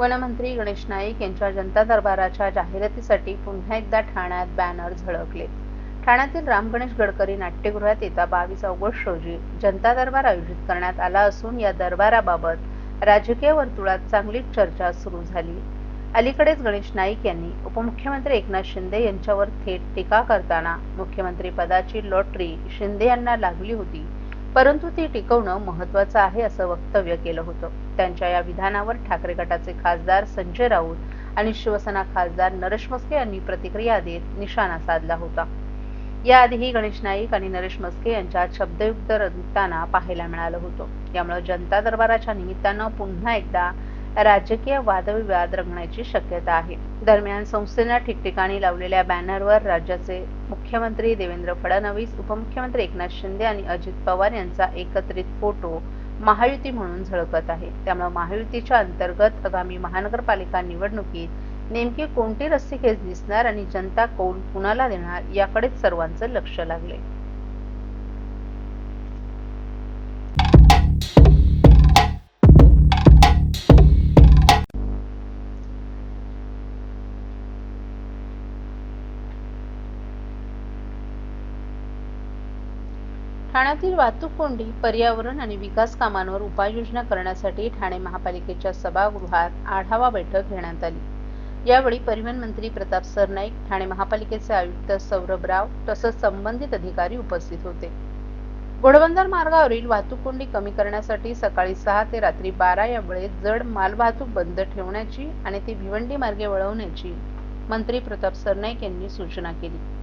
वनमंत्री गणेश नाईक यांच्या जनता दरबाराच्या जाहिरातीसाठी पुन्हा एकदा ठाण्यात बॅनर झळकले. ठाण्यातील राम गणेश गडकरी नाट्यगृहात येत्या बावीस ऑगस्ट रोजी जनता दरबार आयोजित करण्यात आला असून या दरबाराबाबत राजकीय वर्तुळात चांगलीच चर्चा सुरू झाली. अलीकडेच गणेश नाईक यांनी उपमुख्यमंत्री एकनाथ शिंदे यांच्यावर थेट टीका करताना मुख्यमंत्री पदाची लॉटरी शिंदे यांना लागली होती. परंतु ती टिकवणं महत्वाचं आहे असं वक्तव्य केलं होतं. त्यांच्या या विधानावर ठाकरे गटाचे खासदार संजय राऊत आणि शिवसेना खासदार नरेश मस्के यांनी प्रतिक्रिया देत निशाणा साधला होता. याआधीही गणेश नाईक आणि नरेश मस्के यांच्या शब्दयुक्त रंगताना पाहायला मिळालं होतं. यामुळे जनता दरबाराच्या निमित्तानं पुन्हा एकदा राजकीय वादविवाद रंगण्याची शक्यता आहे. दरम्यान संस्थेनं ठिकठिकाणी लावलेल्या बॅनरवर राज्याचे मुख्यमंत्री देवेंद्र फडणवीस उपमुख्यमंत्री एकनाथ शिंदे आणि अजित पवार यांचा एकत्रित फोटो महायुती म्हणून झळकत आहे. त्यामुळे महायुतीच्या अंतर्गत आगामी महानगरपालिका निवडणुकीत नेमकी कोणती रस्ते खेच दिसणार आणि जनता कौल कुणाला देणार याकडेच सर्वांचं लक्ष लागले ठाण्यातील वाहतूक कोंडी पर्यावरण आणि विकास कामांवर उपाययोजना करण्यासाठी ठाणे महापालिकेच्या सभागृहात आढावा बैठक घेण्यात आली. यावेळी परिवहन मंत्री प्रताप सरनाईक ठाणे महापालिकेचे आयुक्त सौरभ राव तसंच संबंधित अधिकारी उपस्थित होते. घोडबंदर मार्गावरील वाहतूक कोंडी कमी करण्यासाठी सकाळी सहा ते रात्री बारा या वेळेत जड मालवाहतूक बंद ठेवण्याची आणि ती भिवंडी मार्गे वळवण्याची मंत्री प्रताप सरनाईक यांनी सूचना केली.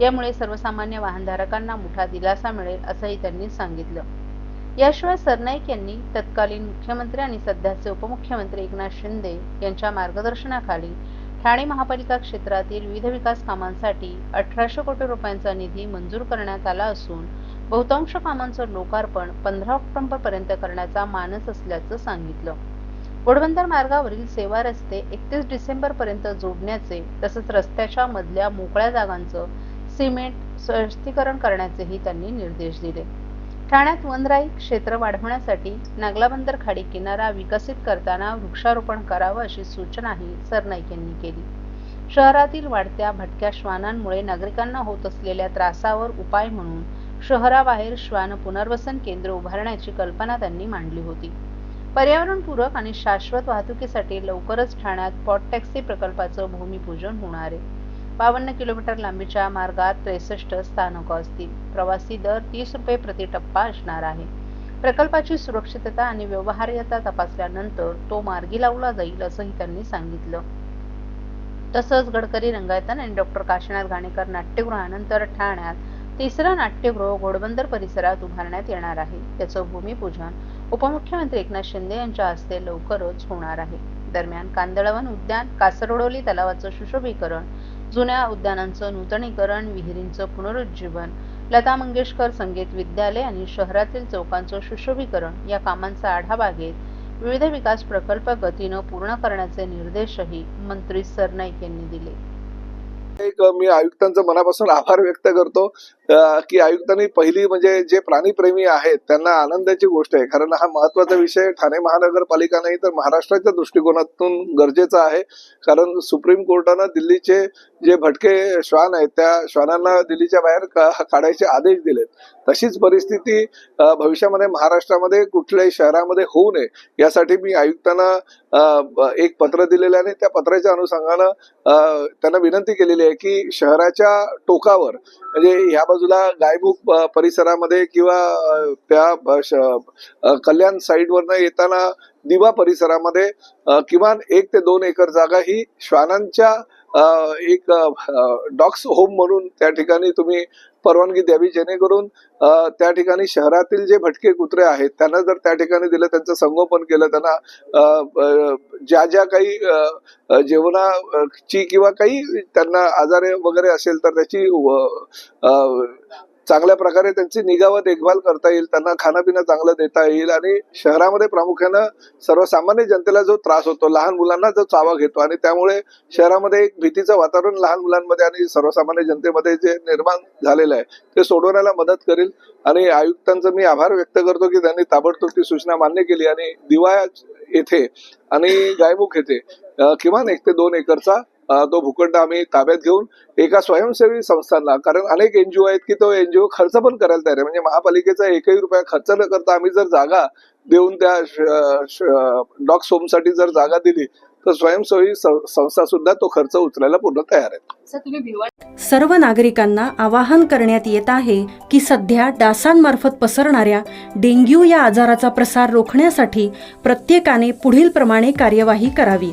यामुळे सर्वसामान्य वाहनधारकांना मोठा दिलासा मिळेल असंही त्यांनी सांगितलं. याशिवाय सरनाईक यांनी तत्कालीन मुख्यमंत्री आणि सध्याचे उपमुख्यमंत्री एकनाथ शिंदे यांच्या मार्गदर्शनाखाली ठाणे महापालिका क्षेत्रातील विविध विकास कामांसाठी अठराशे कोटी रुपयांचा निधी मंजूर करण्यात आला असून बहुतांश कामांचं लोकार्पण पंधरा ऑक्टोबर पर्यंत करण्याचा मानस असल्याचं सांगितलं. घोडबंदर मार्गावरील सेवा रस्ते एकतीस डिसेंबर पर्यंत जोडण्याचे तसंच रस्त्याच्या मधल्या मोकळ्या जागांचं सिमेंट स्वस्तीकरण करण्याचेही त्यांनी निर्देश दिले. ठाण्यात वनराई क्षेत्र वाढवण्यासाठी नागलाबंदर खाडी किनारा विकसित करताना वृक्षारोपण करावं अशी सूचनाही सरनाईक यांनी केली. शहरातील वाढत्या भटक्या श्वानांमुळे नागरिकांना होत असलेल्या त्रासावर उपाय म्हणून शहराबाहेर श्वान पुनर्वसन केंद्र उभारण्याची कल्पना त्यांनी मांडली होती. पर्यावरणपूरक आणि शाश्वत वाहतुकीसाठी लवकरच ठाण्यात पॉट टॅक्सी प्रकल्पाचं भूमिपूजन होणार आहे. बावन्न किलोमीटर लांबीच्या मार्गात त्रेसष्ट स्थानकं असतील. प्रवासी दर तीस रुपये प्रति टप्पा असणार आहे. प्रकल्पाची सुरक्षितता आणि व्यवहार्यता तपासल्यानंतर तो मार्गी लावला जाईल असंही त्यांनी सांगितलं. तसंच गडकरी रंगायतन आणि डॉक्टर काशीनाथ घाणेकर नाट्यगृहानंतर ठाण्यात तिसरा नाट्यगृह घोडबंदर परिसरात उभारण्यात येणार आहे. त्याचं भूमिपूजन उपमुख्यमंत्री एकनाथ शिंदे यांच्या हस्ते लवकरच होणार आहे. दरम्यान कांदळवन उद्यान कासरडोली तलावाचं सुशोभीकरण जुन्या उद्यानांचं नूतनीकरण विहिरींचं पुनरुज्जीवन लता मंगेशकर संगीत विद्यालय आणि शहरातील चौकांचं सुशोभीकरण या कामांचा आढावा घेत विविध विकास प्रकल्प गतीनं पूर्ण करण्याचे निर्देशही मंत्री सरनाईक यांनी दिले. एक मी आयुक्तांचं मनापासून आभार व्यक्त करतो. की आयुक्तांनी पहिली म्हणजे जे प्राणीप्रेमी आहेत त्यांना आनंदाची गोष्ट आहे. कारण हा महत्त्वाचा विषय ठाणे महानगरपालिका नाही तर महाराष्ट्राच्या दृष्टिकोनातून गरजेचा आहे. कारण सुप्रीम कोर्टानं दिल्लीचे जे भटके श्वान आहेत त्या श्वानांना दिल्लीच्या बाहेर का- काढायचे आदेश दिलेत. तशीच परिस्थिती भविष्यामध्ये महाराष्ट्रामध्ये कुठल्याही शहरामध्ये होऊ नये. यासाठी मी आयुक्तांना एक पत्र दिलेलं आहे आणि त्या पत्राच्या अनुषंगानं त्यांना विनंती केलेली आहे की शहराच्या टोकावर म्हणजे ह्या बाजूला गायमुख परिसरामध्ये किंवा त्या कल्याण साईडवरनं येताना दिवा परिसरामध्ये किमान एक ते दोन एकर जागा ही श्वानांच्या एक डॉक्स होम म्हणून त्या ठिकाणी तुम्ही परवानगी द्यावी जेणेकरून त्या ठिकाणी शहरातील जे भटके कुत्रे आहेत त्यांना जर त्या ठिकाणी दिलं त्यांचं संगोपन केलं त्यांना अं, ज्या ज्या काही अं, जेवणाची किंवा काही त्यांना आजारे वगैरे असेल तर त्याची अं, चांगल्या प्रकारे त्यांची निगा व देखभाल करता येईल त्यांना खाणंपिणं चांगलं देता येईल आणि शहरामध्ये प्रामुख्यानं सर्वसामान्य जनतेला जो त्रास होतो लहान मुलांना जो चावा घेतो आणि त्यामुळे शहरामध्ये एक भीतीचं वातावरण लहान मुलांमध्ये आणि सर्वसामान्य जनतेमध्ये जे निर्माण झालेलं आहे ते सोडवण्याला मदत करेल. आणि आयुक्तांचं मी आभार व्यक्त करतो की त्यांनी ताबडतोब ती सूचना मान्य केली आणि दिवाळ्या येथे आणि गायमुख येथे किमान एक ते दोन एकरचा तो भूखंड आम्ही ताब्यात घेऊन एका स्वयंसेवी संस्थांना कारण अनेक एनजीओ आहेत की तो एनजीओ खर्च पण करायला तयार आहे. म्हणजे महापालिकेचा एकही रुपया खर्च न करता आम्ही जर जागा देऊन त्या डॉगसाठी जर जागा दिली तर स्वयंसेवी सं- संस्था सुद्धा तो खर्च उचलायला पूर्ण तयार आहे. सर्व नागरिकांना आवाहन करण्यात येत आहे की सध्या डासांमार्फत पसरणाऱ्या डेंग्यू या आजाराचा प्रसार रोखण्यासाठी प्रत्येकाने पुढील प्रमाणे कार्यवाही करावी.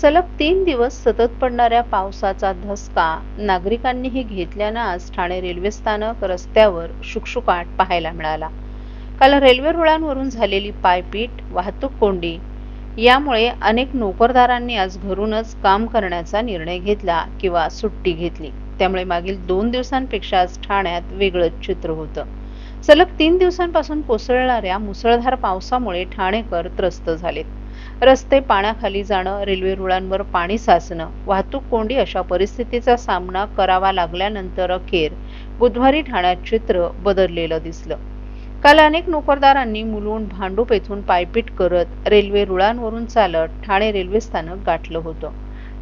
सलग तीन दिवस सतत पडणाऱ्या पावसाचा धसका नागरिकांनीही घेतल्यानं आज ठाणे रेल्वे स्थानक रस्त्यावर शुकशुकाट पाहायला मिळाला. काल रेल्वे रुळांवरून झालेली पायपीट वाहतूक कोंडी यामुळे अनेक नोकरदारांनी आज घरूनच काम करण्याचा निर्णय घेतला किंवा सुट्टी घेतली. त्यामुळे मागील दोन दिवसांपेक्षा आज ठाण्यात वेगळंच चित्र होतं. सलग तीन दिवसांपासून कोसळणाऱ्या मुसळधार पावसामुळे ठाणेकर त्रस्त झालेत. रस्ते पाण्याखाली जाणं रेल्वे रुळांवर पाणी साचणं वाहतूक कोंडी अशा परिस्थितीचा सामना करावा लागल्यानंतर अखेर बुधवारी ठाण्यात चित्र बदललेलं दिसलं. काल अनेक नोकरदारांनी मुलून भांडूप येथून पायपीट करत रेल्वे रुळांवरून चालत ठाणे रेल्वे स्थानक गाठलं होतं.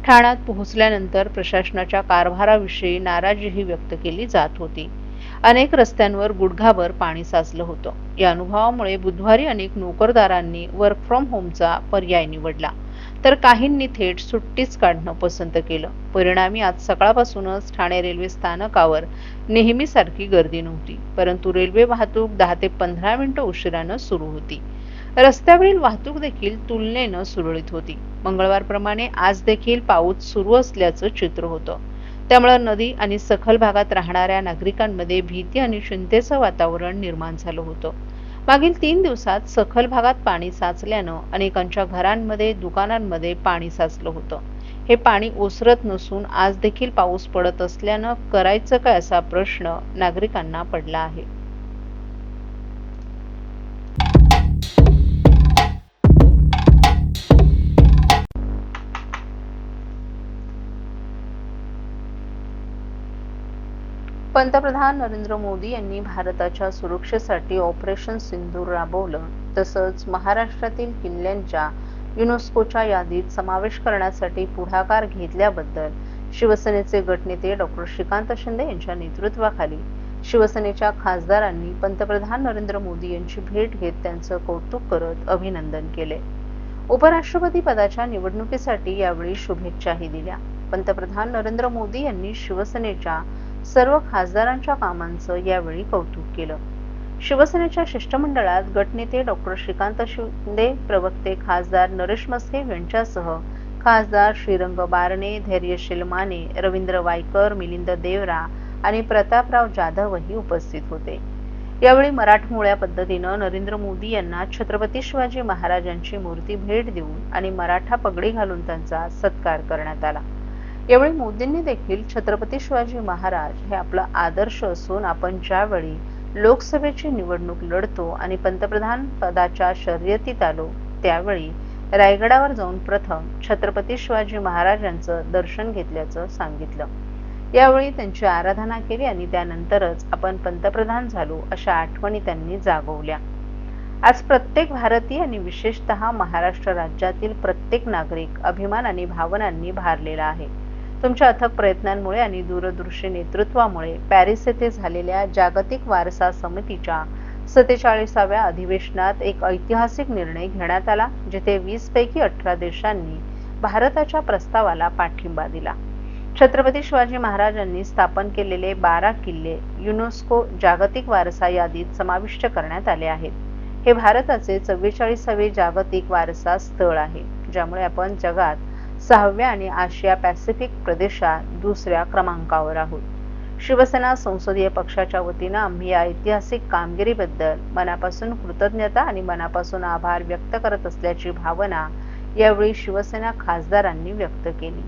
ठाण्यात पोहोचल्यानंतर प्रशासनाच्या कारभाराविषयी नाराजीही व्यक्त केली जात होती. अनेक रस्त्यांवर गुडघाभर पाणी साचलं होतं. या अनुभवामुळे बुधवारी अनेक नोकरदारांनी वर्क फ्रॉम होमचा पर्याय निवडला. तर काहींनी थेट सुट्टीच काढणं पसंत केलं. परिणामी आज सकाळपासूनच ठाणे रेल्वे स्थानकावर नेहमीसारखी गर्दी नव्हती परंतु रेल्वे वाहतूक दहा ते पंधरा मिनिटं उशिरानं सुरू होती. रस्त्यावरील वाहतूक देखील तुलनेनं सुरळीत होती. मंगळवारप्रमाणे आज देखील पाऊस सुरू असल्याचं चित्र होतं. त्यामुळे नदी आणि सखल भागात राहणाऱ्या नागरिकांमध्ये भीती आणि चिंतेचं वातावरण निर्माण झालं होतं. मागील तीन दिवसात सखल भागात पाणी साचल्यानं अनेकांच्या घरांमध्ये दुकानांमध्ये पाणी साचलं होतं. हे पाणी ओसरत नसून आज देखील पाऊस पडत असल्यानं करायचं काय असा प्रश्न नागरिकांना पडला आहे. पंतप्रधान नरेंद्र मोदी यांनी भारताच्या सुरक्षेसाठी ऑपरेशन सिंधूर राबवलं. तसंच महाराष्ट्रातील किल्ल्यांच्या युनेस्कोच्या यादीत समावेश करण्यासाठी पुढाकार घेतल्याबद्दल शिवसेनेचे गटनेते डॉक्टर श्रीकांत शिंदे यांच्या नेतृत्वाखाली शिवसेनेच्या खासदारांनी पंतप्रधान नरेंद्र मोदी यांची भेट घेत त्यांचं कौतुक करत अभिनंदन केले. उपराष्ट्रपती पदाच्या निवडणुकीसाठी यावेळी शुभेच्छाही दिल्या. पंतप्रधान नरेंद्र मोदी यांनी शिवसेनेच्या सर्व खासदारांच्या कामांचं यावेळी कौतुक केलं. शिवसेनेच्या शिष्टमंडळात गटनेते डॉक्टर श्रीकांत शिंदे प्रवक्ते खासदार नरेश मस्के यांच्यासह खासदार श्रीरंग बारणे धैर्यशील माने रवींद्र वायकर मिलिंद देवरा आणि प्रतापराव जाधवही उपस्थित होते. यावेळी मराठमोळ्या पद्धतीनं नरेंद्र मोदी यांना छत्रपती शिवाजी महाराजांची मूर्ती भेट देऊन आणि मराठा पगडी घालून त्यांचा सत्कार करण्यात आला. यावेळी मोदींनी देखील छत्रपती शिवाजी महाराज हे आपला आदर्श असून आपण ज्यावेळी लोकसभेची निवडणूक लढतो आणि पंतप्रधान पदाच्या शर्यतीत आलो त्यावेळी रायगडावर जाऊन प्रथम छत्रपती शिवाजी महाराजांचं दर्शन घेतल्याचं सांगितलं. यावेळी त्यांची आराधना केली आणि त्यानंतरच आपण पंतप्रधान झालो अशा आठवणी त्यांनी जागवल्या. आज प्रत्येक भारतीय आणि विशेषतः महाराष्ट्र राज्यातील प्रत्येक नागरिक अभिमान आणि भावनांनी भारलेला आहे. तुमच्या अथक प्रयत्नांमुळे आणि दूरदृश्य नेतृत्वामुळे पॅरिस येथे झालेल्या जागतिक वारसा समितीच्या सत्तेचाळीसाव्या अधिवेशनात एक ऐतिहासिक निर्णय घेण्यात आला जिथे वीस पैकी अठरा देशांनी भारताच्या प्रस्तावाला पाठिंबा दिला. छत्रपती शिवाजी महाराजांनी स्थापन केलेले बारा किल्ले युनेस्को जागतिक वारसा यादीत समाविष्ट करण्यात आले आहेत. हे भारताचे चव्वेचाळीसावे जागतिक वारसा स्थळ आहे ज्यामुळे आपण जगात सहाव्या आणि आशिया पॅसिफिक प्रदेशात दुसऱ्या क्रमांकावर आहोत. शिवसेना संसदीय पक्षाच्या वतीनं आम्ही या ऐतिहासिक कामगिरीबद्दल मनापासून कृतज्ञता आणि मनापासून आभार व्यक्त करत असल्याची भावना यावेळी शिवसेना खासदारांनी व्यक्त केली.